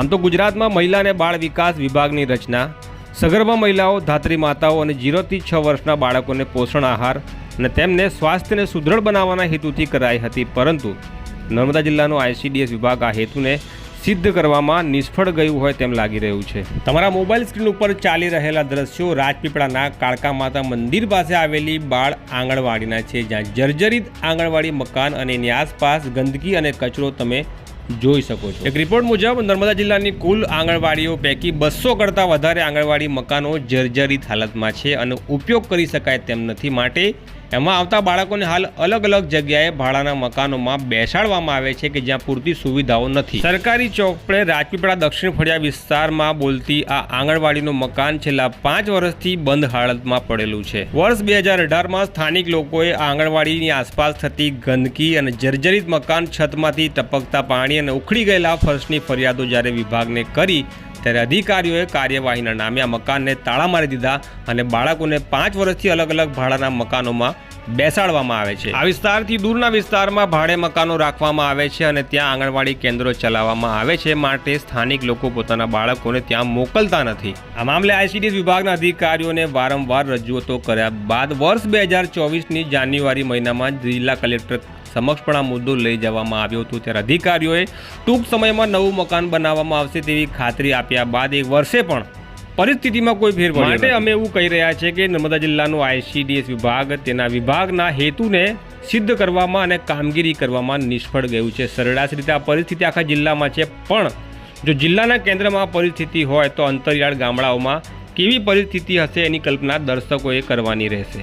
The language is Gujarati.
આમ તો ગુજરાતમાં મહિલા અને બાળ વિકાસ વિભાગની રચના, સગર્ભા મહિલાઓ, ધાત્રી માતાઓ અને જીરોથી છ વર્ષના બાળકોને પોષણ આહાર અને તેમને સ્વાસ્થ્યને સુદૃઢ બનાવવાના હેતુથી કરાઈ હતી, પરંતુ નર્મદા જિલ્લાનો આઈસીડીએસ વિભાગ આ હેતુને સિદ્ધ કરવામાં નિષ્ફળ ગયું હોય તેમ લાગી રહ્યું છે. તમારા મોબાઈલ સ્ક્રીન ઉપર ચાલી રહેલા દ્રશ્યો રાજપીપળાના કાળકા માતા મંદિર પાસે આવેલી બાળ આંગણવાડીના છે, જ્યાં જર્જરિત આંગણવાડી મકાન અને એની આસપાસ ગંદકી અને કચરો તમે જોઈ શકો છો. એક રિપોર્ટ મુજબ નર્મદા જિલ્લાની કુલ આંગણવાડીઓ પૈકી બસો કરતાં વધારે આંગણવાડી મકાનો જર્જરિત હાલતમાં છે અને ઉપયોગ કરી શકાય તેમ નથી. માટે એમાં આવતા બાળકોને હાલ અલગ અલગ જગ્યાએ ભાડાના મકાનોમાં બેસાડવામાં આવે છે કે જ્યાં પૂરતી સુવિધાઓ નથી. સરકારી ચોકડે રાજપીપળા દક્ષિણ ફળિયા વિસ્તારમાં બોલતી આ આંગણવાડીનું મકાન છેલ્લા પાંચ વર્ષથી બંધ હાલતમાં પડેલું છે. વર્ષ બે હજાર અઢારમાં સ્થાનિક લોકોએ આંગણવાડીની આસપાસ થતી ગંદકી અને જર્જરિત મકાન છતમાંથી ટપકતા પાણી અને ઉખડી ગયેલા ફર્શની ફરિયાદો જ્યારે વિભાગને કરી ત્યારે અધિકારીઓએ કાર્યવાહીના નામે આ મકાનને તાળા મારી દીધા અને બાળકોને પાંચ વર્ષથી અલગ અલગ ભાડાના મકાનોમાં બેસાડવામાં આવે છે. આ વિસ્તારથી દૂરના વિસ્તારમાં ભાડે મકાનો રાખવામાં આવે છે અને ત્યાં આંગણવાડી કેન્દ્રો ચલાવવામાં આવે છે માટે સ્થાનિક લોકો પોતાના બાળકોને ત્યાં મોકલતા નથી. આ મામલે આઈસીડીએસ વિભાગના અધિકારીઓને વારંવાર રજૂઆતો કર્યા બાદ વર્ષ બે હજાર ચોવીસની જાન્યુઆરી મહિનામાં જિલ્લા કલેક્ટર સમક્ષ પણ આ મુદ્દો લઈ જવામાં આવ્યો હતો. ત્યારે અધિકારીઓએ ટૂંક સમયમાં નવું મકાન બનાવવામાં આવશે તેવી ખાતરી આપ્યા બાદ એક વર્ષે પણ પરિસ્થિતિમાં કોઈ ફેર માટે અમે એવું કહી રહ્યા છે કે નર્મદા જિલ્લાનું આઈસીડીએસ વિભાગ તેના વિભાગના હેતુને સિદ્ધ કરવામાં અને કામગીરી કરવામાં નિષ્ફળ ગયું છે. સરેરાશ રીતે આ પરિસ્થિતિ આખા જિલ્લામાં છે. પણ જો જિલ્લાના કેન્દ્રમાં પરિસ્થિતિ હોય તો અંતરિયાળ ગામડાઓમાં કેવી પરિસ્થિતિ હશે એની કલ્પના દર્શકોએ કરવાની રહેશે.